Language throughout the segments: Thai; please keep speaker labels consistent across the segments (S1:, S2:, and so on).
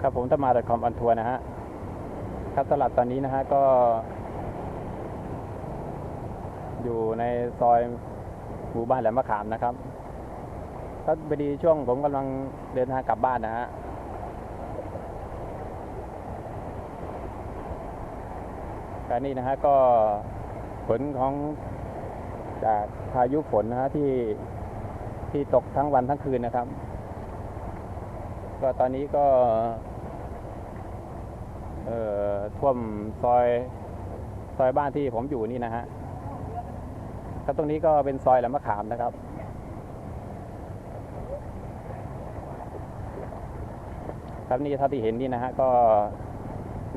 S1: ครับผมตมาดคอมอันทัวร์นะฮะครับสำหรับตอนนี้นะฮะก็ อยู่ในซอยหมู่บ้านแหลมมะขามนะครับก็พอดีช่วงผมกำลังเดินทางกลับบ้านนะฮะการนี้นะฮะก็ผลของจากพายุฝนนะฮะที่ที่ตกทั้งวันทั้งคืนนะครับ ก็ตอนนี้ก็เอ่อท่วมซอยซอยบ้านที่ผมอยู่นี่นะฮะครับตรงนี้ก็เป็นซอยแหลมมะขามนะครับ ครับนี่เท่าที่เห็นนี่นะฮะก็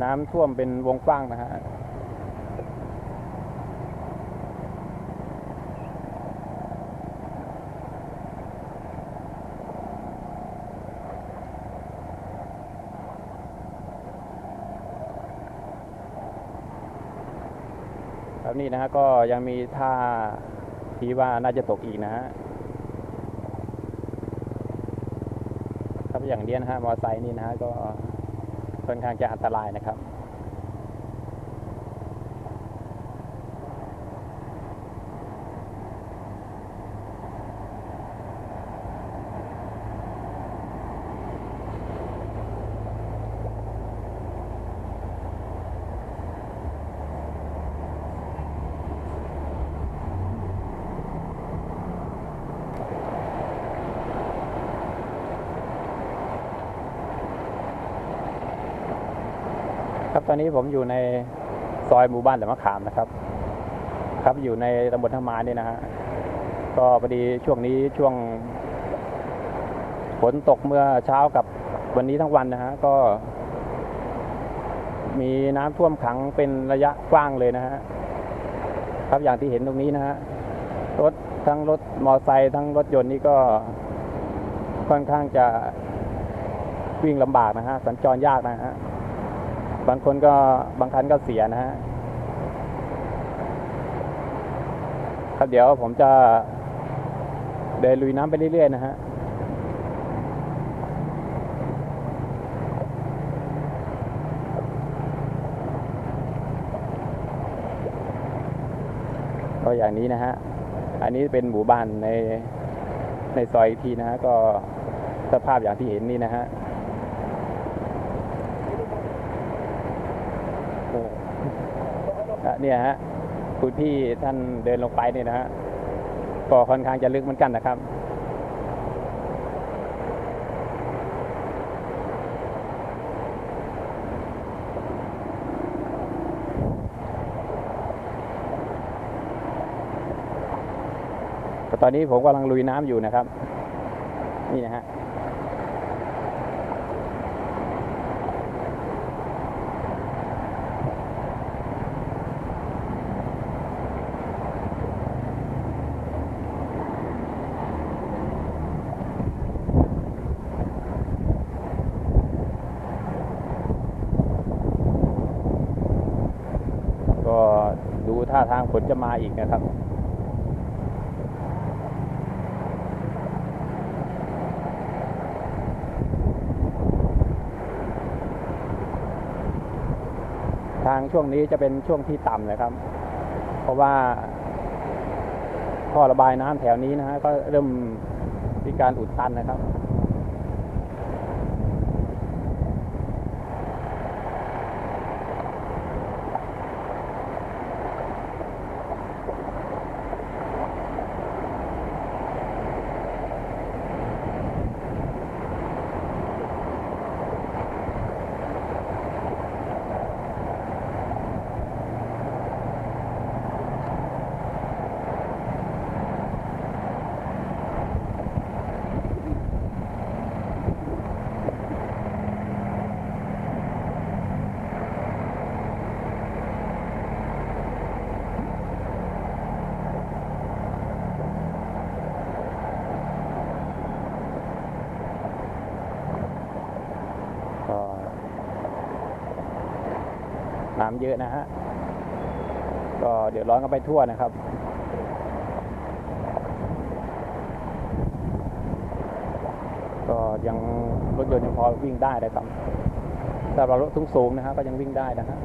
S1: น้ำท่วมเป็นวงกว้างนะฮะ ครับนี่นะฮะก็ยังมีท่าที่ว่าน่าจะตกอีกนะฮะครับอย่างเนี้ยนะฮะมอไซค์นี่นะฮะก็ค่อนข้างจะอันตรายนะครับ ครับตอนนี้ผมอยู่ในซอยหมู่บ้านแหลมะขามนะครับ ครับอยู่ในตำบลท่าม้นี่นะฮะก็พอดีช่วงนี้ช่วงฝนตกเมื่อเช้ากับวันนี้ทั้งวันนะฮะก็ มีน้ำท่วมขังเป็นระยะกว้างเลยนะฮะครับอย่างที่เห็นตรงนี้นะฮะรถทั้งรถมอไซค์ทั้งรถยนต์นี่ก็ค่อนข้างจะวิ่งลำบากนะฮะสัญจรยากนะฮะ บางคนก็บางคันก็เสียนะฮะครับเดี๋ยวผมจะเดินลุยน้ำไปเรื่อยๆนะฮะก็อย่างนี้นะฮะ อันนี้เป็นหมู่บ้านในในซอยอีกทีนะฮะ ก็สภาพอย่างที่เห็นนี่นะฮะ อะ เนี่ยฮะคุณพี่ท่านเดินลงไปเนี่ยนะฮะก็ค่อนข้างจะลึกเหมือนกันนะครับตอนนี้ผมกำลังลุยน้ำอยู่นะครับ นี่นะฮะ ก็ดูท่าทางฝนจะมาอีกนะครับ ทางช่วงนี้จะเป็นช่วงที่ต่ำนะครับ เพราะว่าท่อระบายน้ำแถวนี้นะฮะก็เริ่มมีการอุดตันนะครับ น้ำเยอะนะฮะ ก็เดี๋ยวร้อนกันไปทั่วนะครับก็ยังรถยนต์ยังพอวิ่งได้นะครับแต่เรารถสูงๆนะฮะก็ยังวิ่งได้นะฮะ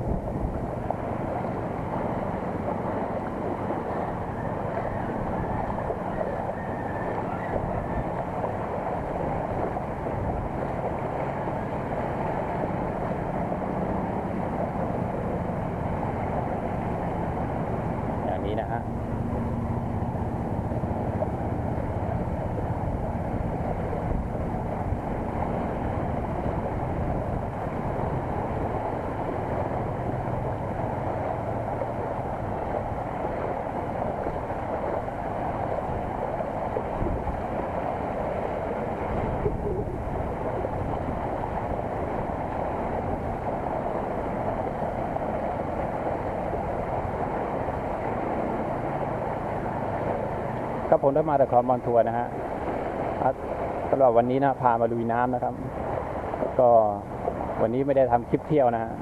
S1: ครับผมได้มาจากคอนบอลทัวร์นะฮะอะสำหรับวันนี้นะพามาลุยน้ำนะครับ ก็วันนี้ไม่ได้ทำคลิปเที่ยวนะฮะ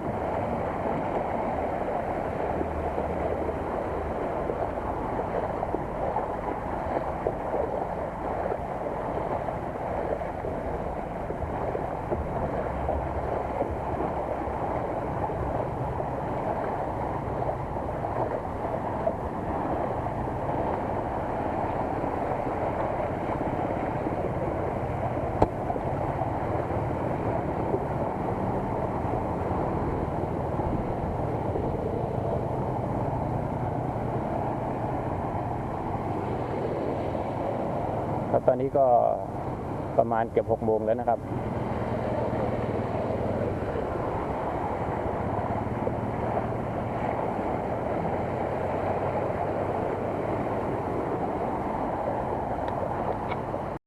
S1: ตอนนี้ก็ประมาณเกือบหกโมงแล้วนะครับ